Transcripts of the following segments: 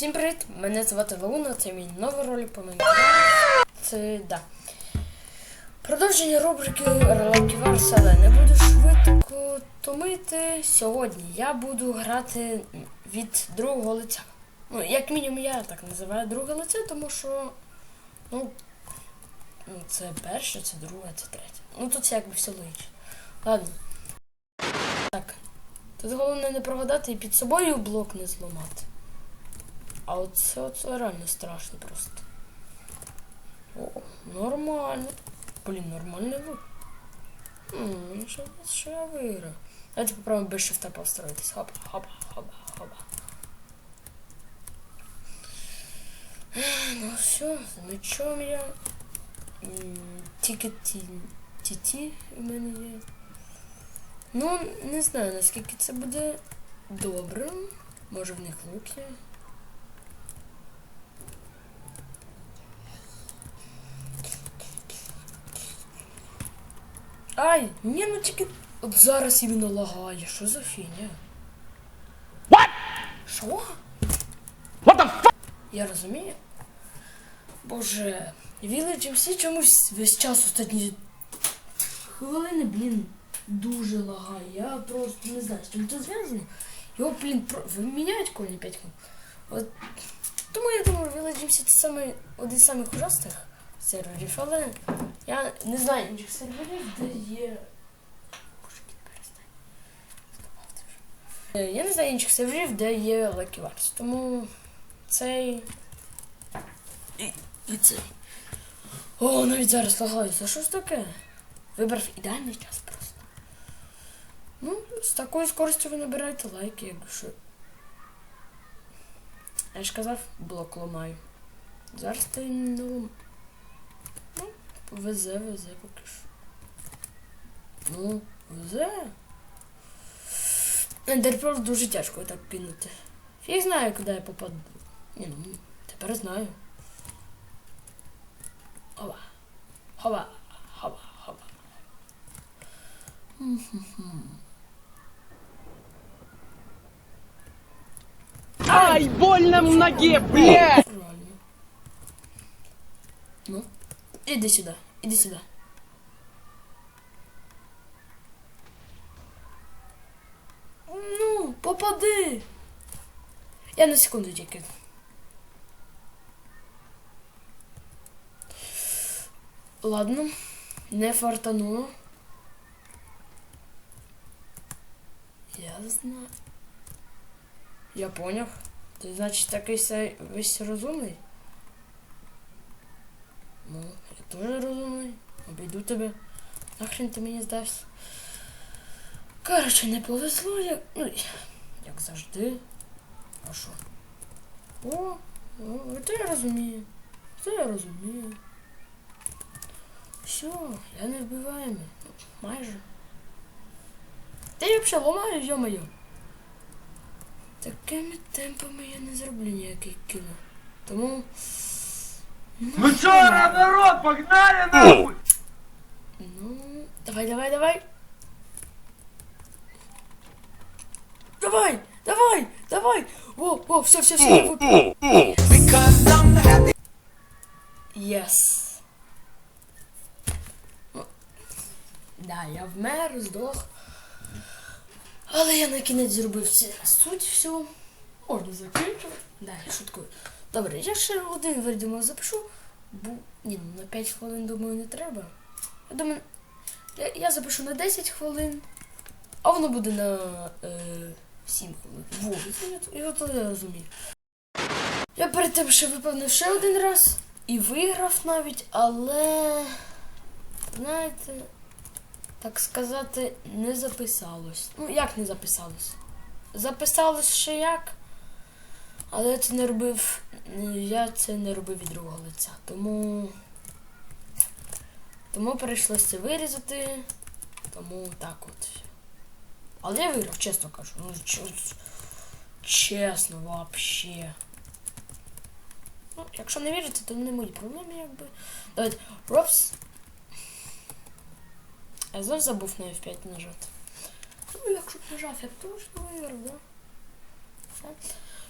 Всім привіт! Мене звати Валуна, це мій новий ролик по Майнкрафту. Це да. Продовження рубрики Релаківарс, але не буду швидко томити. Сьогодні я буду грати від другого лиця. Ну, як мінімум, я так називаю друге лице, тому що. Ну, це перше, це друге, це третє. Ну тут якби все логічно. Ладно. Так. Тут головне не прогадати і під собою блок не зламати. А оце, оце реально страшно просто. О, нормально. Блін, нормальний лук. Ммм, що, що я виграв? Давайте попробуем без шифта построїтись. Хопа, хопа, хопа, хопа. Ну все, з мечом я. Тільки ті, ті, ті у мене є. Ну, не знаю, наскільки це буде добре. Може в них лук є. Ай, ні, ну тільки от зараз іменно лагає. Що за фігня? What? Що? What the fuck? Я розумію. Боже, Village всі чомусь весь час останні хвилини, блін, дуже лагає. Я просто не знаю, з чим це зв'язано. Його, блін, про... міняють кожні 5 хвилин. От тому я думаю, Village MC це саме один з самих ужасних серверів, але я не знаю інших серверів, де є. Я не знаю інших серверів, де є Lucky Wars. Тому цей. І, і цей. О, навіть зараз лагаюся. Що ж таке? Вибрав ідеальний час просто. Ну, з такою скоростю ви набираєте лайки, якщо. Я ж казав, блок ламаю. Зараз ти ну. Ну, везе, везе поки що. Ну, везе. Ендерпел дуже тяжко так кинути. Фіг знає, куди я попаду. Ні, ну, тепер знаю. Хова. Хова. Хова. Хова. Ай, больно в ноге, блядь! іди сюди, іди сюди. Ну, попади. Я на секунду тільки. Ладно, не фартануло. Я знаю. Я поняв. Ти, значить, такий се- весь розумний? Ну, Теж розумний. Обійду тебе. Нахрен ти мені здався. Коротше, не повезло, як. Ну, як завжди. А що? О, о, це я розумію. Це я розумію. Все, я не вбиваємо. Ну, майже. Та я взагалі ламаю, йо-моє. Такими темпами я не зроблю ніякий кіно. Тому. Ну чё, народ, погнали нахуй! Ну, давай, давай, давай. Давай, давай, давай. О, о, все, все, все. Yes. Да, я вмер, здох. Але я на кінець зробив суть всього. Можна закінчити. Да, я шуткую. Добре, я ще один видимо запишу. Бо, ні, ну на 5 хвилин, думаю, не треба. Я думаю, я, я запишу на 10 хвилин, а воно буде на е, 7 хвилин. Во, я, я я розумію. Я перед тим ще виповнив ще один раз і виграв навіть, але. Знаєте, так сказати, не записалось. Ну, як не записалось? Записалось ще як. Але я це не робив. Я це не робив від другого лиця. Тому. Тому прийшлося вирізати. Тому так от. Але я виграв, чесно кажу. Ну, чесно, вообще. Ну, якщо не вірите, то не мої проблеми, якби. Давайте. Ропс. Я знов забув на F5 нажати. Ну, якщо б нажав, я б точно виграв, да?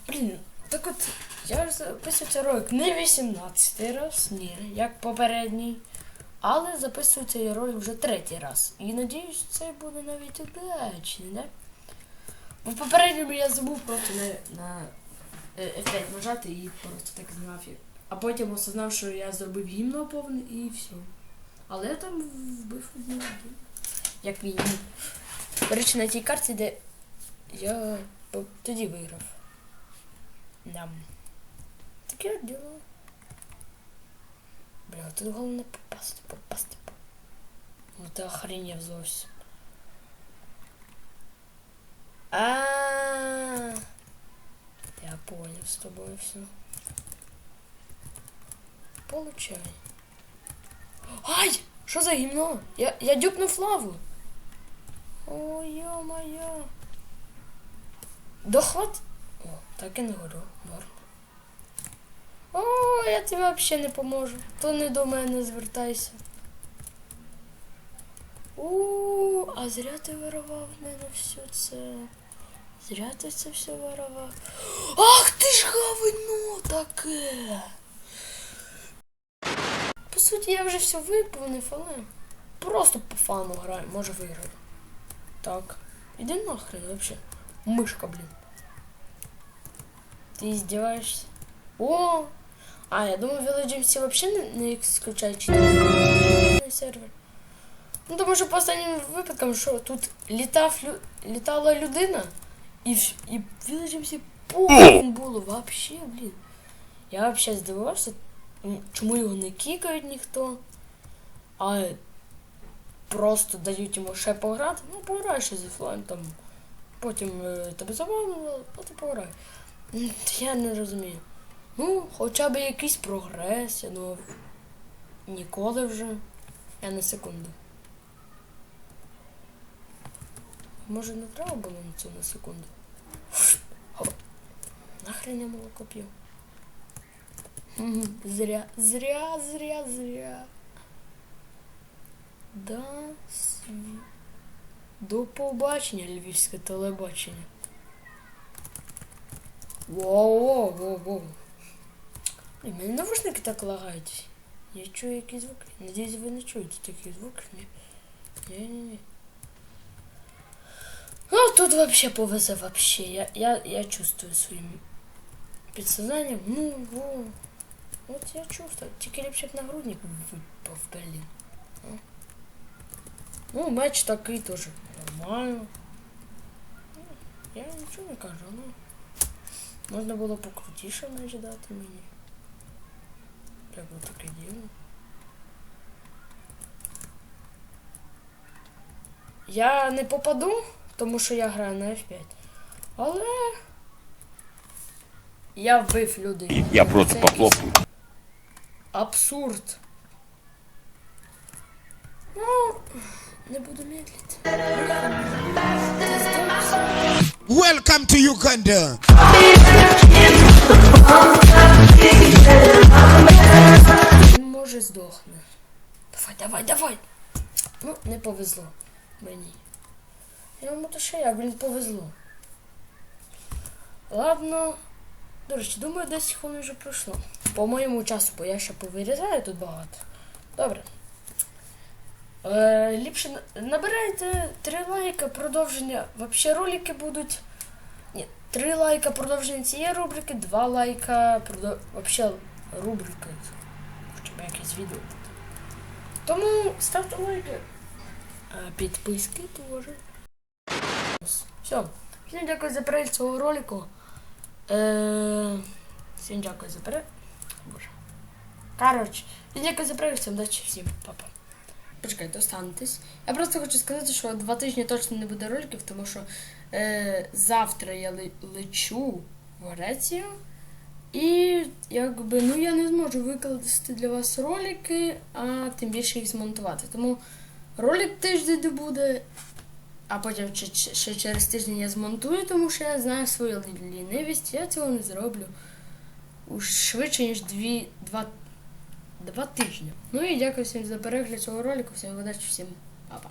Блін, так от Я записую цей ролик не 18 раз, ні, як попередній. Але записую цей ролик вже третій раз. І надіюсь, це буде навіть удачний, да? Бо в попередньому я забув просто на, на е, F5 нажати і просто так знав. А потім осознав, що я зробив гімно повне і все. Але я там вбив одну. Як мінімум. До речі, на тій карті, де я тоді виграв. Да. Таке от діло. Бля, тут головне попасти, попасти. Ну ти охренів зовсім. А. Я понял с тобой все. Получай. Ай! Що за гімно? Я, я дюпнув лаву. Ой, ё-моё. Дохват? О, так і не горю. Норм. О, я тобі взагалі не поможу. То не до мене звертайся. У, а зря ти вирував в мене все це. Зря ти це все вирував. Ах ти ж говно таке. По суті, я вже все виповнив, але просто по фану граю, може виграю. Так. Іди нахрен вообще. Мишка, блін. Ти издеваешься? О! А, я думаю, Village MC вообще не, не исключает четвертый сервер. Ну, тому що по останнім випадкам, що тут літав, лю... літала людина, і, і в Village MC повним було вообще, блін. Я вообще здивувався, чому його не кікають ніхто, а просто дають йому ще пограти. Ну, пограй ще з офлайн там. Потім е, тебе забавило, а ти пограй. Я не розумію. Ну, хоча б якийсь прогрес, думав. Ніколи вже. Я на секунду. Може не треба було на цю на секунду? Нахрен я молоко п'ю? Зря, зря, зря, зря. Да. До побачення, львівське телебачення. Воу, воу, воу. Ні, мене навушники так лагають. Я чую якісь звуки. Надіюсь, ви не чуєте такі звуки. Ні. Ні-ні-ні. Ну, тут вообще повезе вообще. Я, я, я чувствую своїм підсознанням. Ну, во. От я чувствую. Тільки ліпше б нагрудник випав, блін. Ну, меч такий теж нормально. Ну, Я нічого не кажу, ну. Можна було покрутіше меч дати мені. Як би таке діло. Я не попаду, тому що я граю на F5. Але. Я вбив людей. Я просто похлопаю. Абсурд. Ну, не буду медлити. Welcome to Uganda. Він може здохне. Давай, давай, давай. Ну, не повезло мені. Я йому то ще як, блін, повезло. Ладно. До речі, думаю, 10 хвилин вже пройшло. По моєму часу, бо я ще повирізаю тут багато. Добре. Е, ліпше набирайте 3 лайка, продовження. Вообще ролики будуть. Ні, 3 лайка продовження цієї рубрики, 2 лайка продов... Вообще рубрика. Хоча якесь відео. Тому ставте лайки. Підписки теж. Все. Всім дякую за перегляд цього ролику. Е, всім дякую за перегляд. Боже. Коротше, всім дякую за перегляд, всім удачі, всім папа. Почекайте, останетесь. Я просто хочу сказати, що два тижні точно не буде роликів, тому що е, завтра я лечу в Грецію. І якби ну я не зможу викладати для вас ролики, а тим більше їх змонтувати. Тому ролик тиждень буде, а потім ще, через тиждень я змонтую, тому що я знаю свою лі- лінивість, я цього не зроблю швидше, ніж дві, два, два тижні. Ну і дякую всім за перегляд цього ролику, всім удачі, всім па-па.